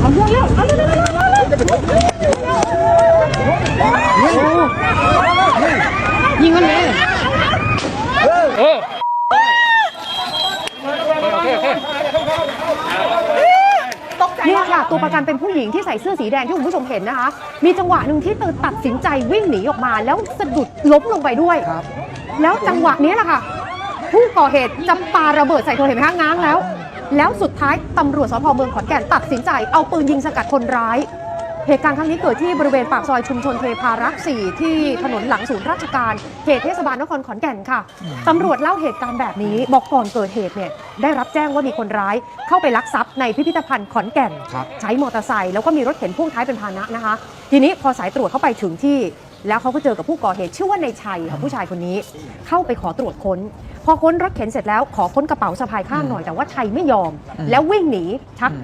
เอาเรื่องเร็วเอาเรื่องเร็วเร็วเร็วเร็วยิงมันเลยเออเนี่ยค่ะ ตัวประกันเป็นผู้หญิงที่ใส่เสื้อสีแดงที่คุณผู้ชมเห็นนะคะ มีจังหวะหนึ่งที่เธอตัดสินใจวิ่งหนีออกมา แล้วสะดุดล้มลงไปด้วย แล้วจังหวะนี้แหละค่ะ ผู้ก่อเหตุจะปาระเบิดใส่เธอเห็นไหมคะง้างแล้ว แล้วสุดท้ายตำรวจสพเมืองขอนแก่นตัดสินใจเอาปืนยิงสกัดคนร้าย เหตุการณ์ครั้งนี้เกิดที่บริเวณปากซอยชุมชนเทพารักษ์4ที่ถนนหลังศูนย์ราชการเขตเทศบาลนครขอนแก่นค่ะตำรวจเล่าเหตุการณ์แบบนี้บอกก่อนเกิดเหตุเนี่ยได้รับแจ้งว่ามีคนร้าย เข้าไปลักทรัพย์ในพิพิธภัณฑ์ขอนแก่นครับใช้มอเตอร์ไซค์แล้วก็มีรถเข็นพ่วงท้ายเป็นพาหนะนะคะ ทีนี้พอสายตรวจเข้าไปถึงที่ แล้วเขาก็เจอกับผู้ก่อเหตุชื่อว่านายชัยค่ะผู้ชายคนนี้เข้าไปขอตรวจค้น พอค้นรถเข็นเสร็จแล้วขอค้นกระเป๋าสะพายข้างหน่อยแต่ว่าชัยไม่ยอม แล้ววิ่งหนีชัก